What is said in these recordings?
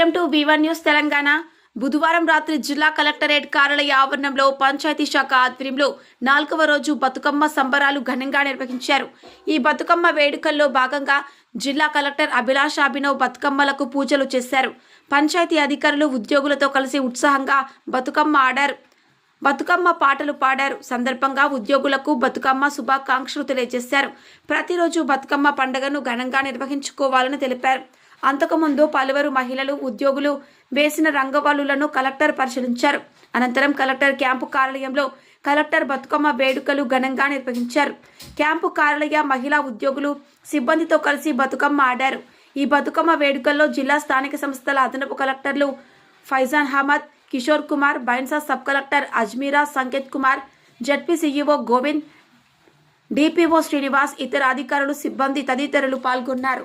Welcome to Vivan news Telangana. బుధవారం రాత్రి జిల్లా కలెక్టరేట్ కార్యాలయ ఆవరణంలో పంచాయతీ శాఖ ఆధ్వర్యంలో నాలుగవ రోజు బతుకమ్మ సంబరాలు ఘనంగా నిర్వహించారు. ఈ బతుకమ్మ వేడుకల్లో భాగంగా జిల్లా కలెక్టర్ అభిలాష్ అభినవ్ బతుకమ్మలకు పూజలు చేశారు. పంచాయతీ అధికారులు ఉద్యోగులతో కలిసి ఉత్సాహంగా బతుకమ్మ ఆడారు. బతుకమ్మ పాటలు పాడారు. సందర్భంగా ఉద్యోగులకు బతుకమ్మ శుభాకాంక్షలు తెలియజేశారు. ప్రతిరోజు బతుకమ్మ పండుగను ఘనంగా నిర్వహించుకోవాలని తెలిపారు. అంతకుముందు పలువురు మహిళలు ఉద్యోగులు వేసిన రంగవల్లులను కలెక్టర్ పరిశీలించారు. అనంతరం కలెక్టర్ క్యాంపు కార్యాలయంలో కలెక్టర్ బతుకమ్మ వేడుకలు ఘనంగా నిర్వహించారు. క్యాంపు కార్యాలయ మహిళా ఉద్యోగులు సిబ్బందితో కలిసి బతుకమ్మ ఆడారు. ఈ బతుకమ్మ వేడుకల్లో జిల్లా స్థానిక సంస్థల అదనపు కలెక్టర్లు Faizan Ahmed Kishore Kumar Bhainsa sub collector Ajmeera Sanketh Kumar ZP CEO Govind DPO Srinivas ఇతర అధికారులు సిబ్బంది తదితరులు పాల్గొన్నారు.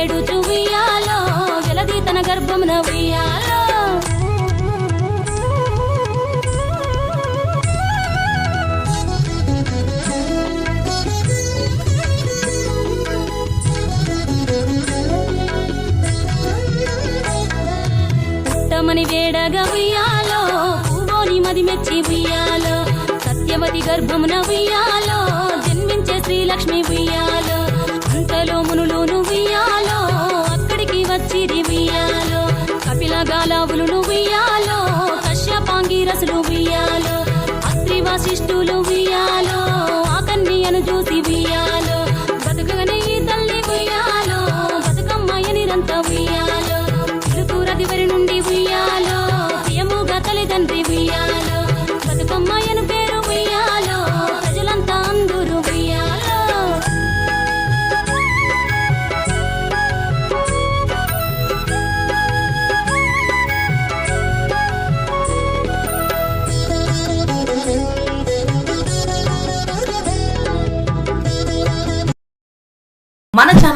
ఏడు చువియాలో ఉయ్యాలో వెలది తన గర్భమున ఉయ్యాలో. పుట్టమని వేడగా ఉయ్యాలో పువ్వోని మది మెచ్చి ఉయ్యాలో. సత్యవతి గర్భమున ఉయ్యాలో జన్మించే శ్రీలక్ష్మి ఉయ్యాలో. అంతలో కశ్యపాంగి వియాలో ఉయ్యాలో అత్రి వియాలో ఆ కన్యను చూసి వియాలో బతుకగనే ఈ తల్లి వియాలో బతుకమ్మ నిరంత వియాలో తిరుతూరది వరి నుండి వియాలో